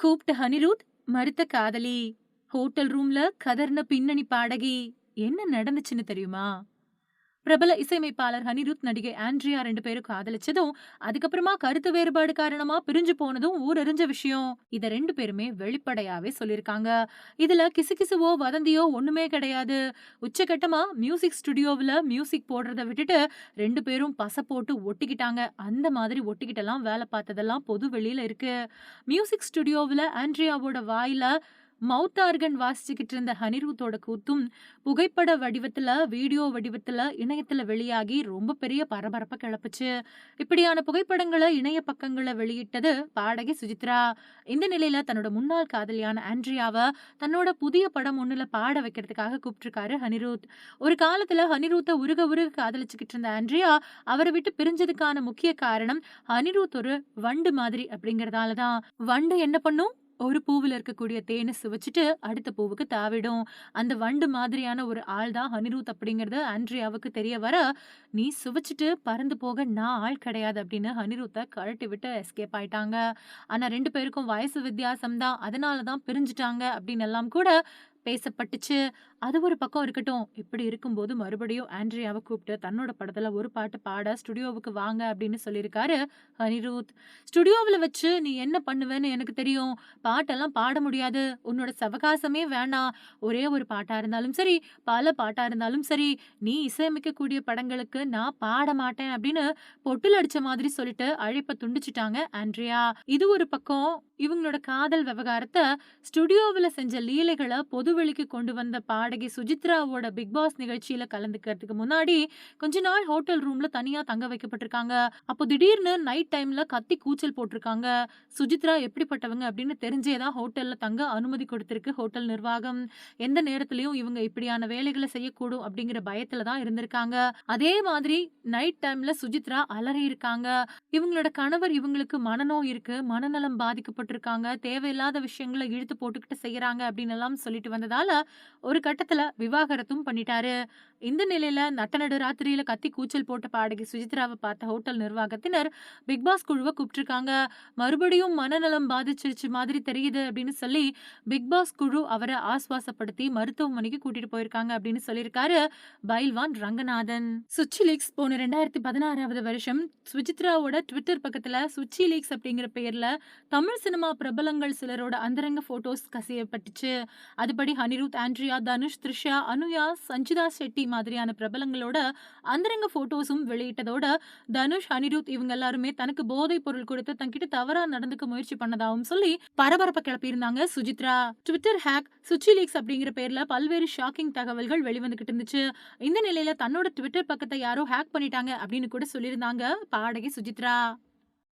கூப்பிட்ட ஹனிரூத் மறுத்த காதலி ஹோட்டல் ரூம்ல கதர்ன பின்னணி பாடகி என்ன நடந்துச்சுன்னு தெரியுமா? பிரபல இசையமைப்பாளர் ஹனிருத் நடிகை ஆண்ட்ரியா ரெண்டு பேரும் காதலிச்சதும் அதுக்கப்புறமா கருத்து வேறுபாடு காரணமா பிரிஞ்சு போனதும் ஊரறிஞ்ச விஷயம். இத ரெண்டு பேருமே வெளிப்படையாவே சொல்லியிருக்காங்க. இதுல கிசுகிசுவோ வதந்தியோ ஒண்ணுமே கிடையாது. உச்சகட்டமா மியூசிக் ஸ்டுடியோவில் மியூசிக் போடுறத விட்டுட்டு ரெண்டு பேரும் பச போட்டு ஒட்டிக்கிட்டாங்க. அந்த மாதிரி ஒட்டிக்கிட்டெல்லாம் வேலை பார்த்ததெல்லாம் பொது வெளியில இருக்கு. மியூசிக் ஸ்டுடியோவுல ஆண்ட்ரியாவோட வாயில மவுத் ஆர்கன் வாசிச்சுக்கிட்டு இருந்த ஹனிரூத்தோட கூத்தும் புகைப்பட வடிவத்துல வீடியோ வடிவத்துல இணையத்துல வெளியாகி ரொம்ப பெரிய பரபரப்பை கிளப்புச்சு. இப்படியான புகைப்படங்களை இணைய பக்கங்களை வெளியிட்டது பாடகி சுஜித்ரா. இந்த நிலையில தன்னோட முன்னாள் காதலியான ஆண்ட்ரியாவை தன்னோட புதிய படம் ஒண்ணுல பாட வைக்கிறதுக்காக கூப்பிட்டுருக்காரு ஹனிரூத். ஒரு காலத்துல ஹனிரூத்தை உருக உருக காதலிச்சுக்கிட்டு இருந்த ஆண்ட்ரியா அவரை விட்டு பிரிஞ்சதுக்கான முக்கிய காரணம் ஹனிரூத் ஒரு வண்டு மாதிரி அப்படிங்கறதால தான் வண்டு என்ன பண்ணும்? ஒரு பூவில் இருக்கக்கூடிய தேனை சுவைச்சிட்டு அடுத்த பூவுக்கு தாவிடும். அந்த வண்டு மாதிரியான ஒரு ஆள் தான் ஹனிரூத் அப்படிங்கிறது ஆண்ட்ரியாவுக்கு தெரிய வர நீ சுவைச்சிட்டு பறந்து போக நான் ஆள் கிடையாது அப்படின்னு ஹனிரூத்தை கழட்டி விட்டு எஸ்கேப் ஆயிட்டாங்க. ஆனா ரெண்டு பேருக்கும் வயசு வித்தியாசம் தான் அதனால தான் பிரிஞ்சுட்டாங்க அப்படின்னு எல்லாம் கூட பேசப்பட்டுச்சு. அது ஒரு பக்கம் இருக்கட்டும். இப்படி இருக்கும்போது மறுபடியும் ஆண்ட்ரியாவை கூப்பிட்டு தன்னோட படத்துல ஒரு பாட்டு பாட ஸ்டுடியோவுக்கு வாங்க அப்படின்னு சொல்லியிருக்காரு ஹனிரூத் ஸ்டுடியோவில் வச்சு நீ என்ன பண்ணுவேன்னு எனக்கு தெரியும். பாட்டெல்லாம் பாட முடியாது. உன்னோட சவகாசமே வேணாம். ஒரே ஒரு பாட்டா இருந்தாலும் சரி பல பாட்டா இருந்தாலும் சரி நீ இசையமைக்கக்கூடிய படங்களுக்கு நான் பாட மாட்டேன் அப்படின்னு பொட்டில் அடிச்ச மாதிரி சொல்லிட்டு அழைப்பை துண்டிச்சிட்டாங்க ஆண்ட்ரியா. இது ஒரு பக்கம் இவங்களோட காதல் விவகாரத்தை ஸ்டுடியோவில் செஞ்ச லீலைகளை பொது பொதுவெளிக்கு கொண்டு வந்த பாடகி சுஜித்ராவோட பிக் பாஸ் நிகழ்ச்சியில கலந்துக்கிறதுக்கு முன்னாடி கொஞ்ச நாள் ஹோட்டல் ரூம்ல தனியா தங்க வைக்கப்பட்டிருக்காங்க. அப்போ திடீர்னு நைட் டைம்ல கத்தி கூச்சல் போட்டிருக்காங்க. சுஜித்ரா எப்படிப்பட்டவங்க அப்படின்னு தெரிஞ்சேதான் ஹோட்டல்ல தங்க அனுமதி கொடுத்திருக்கு ஹோட்டல் நிர்வாகம். எந்த நேரத்திலயும் இவங்க இப்படியான வேலைகளை செய்யக்கூடும் அப்படிங்கிற பயத்துல தான் இருந்திருக்காங்க. அதே மாதிரி நைட் டைம்ல சுஜித்ரா அலறி இருக்காங்க. இவங்களோட கணவர் இவங்களுக்கு மனநோய் இருக்கு மனநலம் பாதிக்கப்பட்டிருக்காங்க தேவையில்லாத விஷயங்களை இழுத்து போட்டுக்கிட்டு செய்யறாங்க அப்படின்னு எல்லாம் சொல்லிட்டு வந்ததால ஒரு கட்டத்துல விவாகரத்தும் பண்ணிட்டாரு. இந்த நிலையில நட்ட நடு ராத்திரியில கத்தி கூச்சல் போட்ட பாடகி சுஜித்ராவை பார்த்த ஹோட்டல் நிர்வாகத்தினர் பிக் பாஸ் குழுவை கூப்பிட்டுருக்காங்க. மறுபடியும் மனநலம் பாதிச்சிருச்சு மாதிரி தெரியுது அப்படின்னு சொல்லி பிக் பாஸ் குழு அவரை ஆஸ்வாசப்படுத்தி மருத்துவமனைக்கு கூட்டிட்டு போயிருக்காங்க அப்படின்னு சொல்லியிருக்காரு பைல்வான் ரங்கநாதன். சுச்சி லீக்ஸ் போன ரெண்டாயிரத்தி பதினாறாவது வருஷம் சுஜித்ராவோட ட்விட்டர் பக்கத்துல சுச்சி லீக்ஸ் அப்படிங்கிற பெயர்ல தமிழ் சினிமா பிரபலங்கள் சிலரோட அந்தரங்க போட்டோஸ் கசியப்பட்டுச்சு. அதுபடி ஹனிருத் ஆண்ட்ரியா தனுஷ் த்ரிஷா அனுயா சஞ்சிதா ஷெட்டி மாதிரியான பிரபலங்களோட அந்தரங்க போட்டோஸும் வெளியிட்டதோட தனுஷ் அனிருத் இவங்க எல்லாருமே தனக்கு போதைப் பொருள் கொடுத்து தன்கிட்ட தவறா நடந்துக்க முயற்சி பண்ணதாகவும் சொல்லி பரபரப்பை கிளப்பியிருந்தாங்க Suchitra. Twitter hack Suchi leaks அப்படிங்கிற பேர்ல பல்வேறு ஷாக்கிங் தகவல்கள் வெளிவந்துகிட்டு இருந்துச்சு. இந்த நிலையில தன்னோட ட்விட்டர் பக்கத்தை யாரோ ஹேக் பண்ணிட்டாங்க அப்படின்னு கூட சொல்லியிருந்தாங்க பாடகி சுஜித்ரா.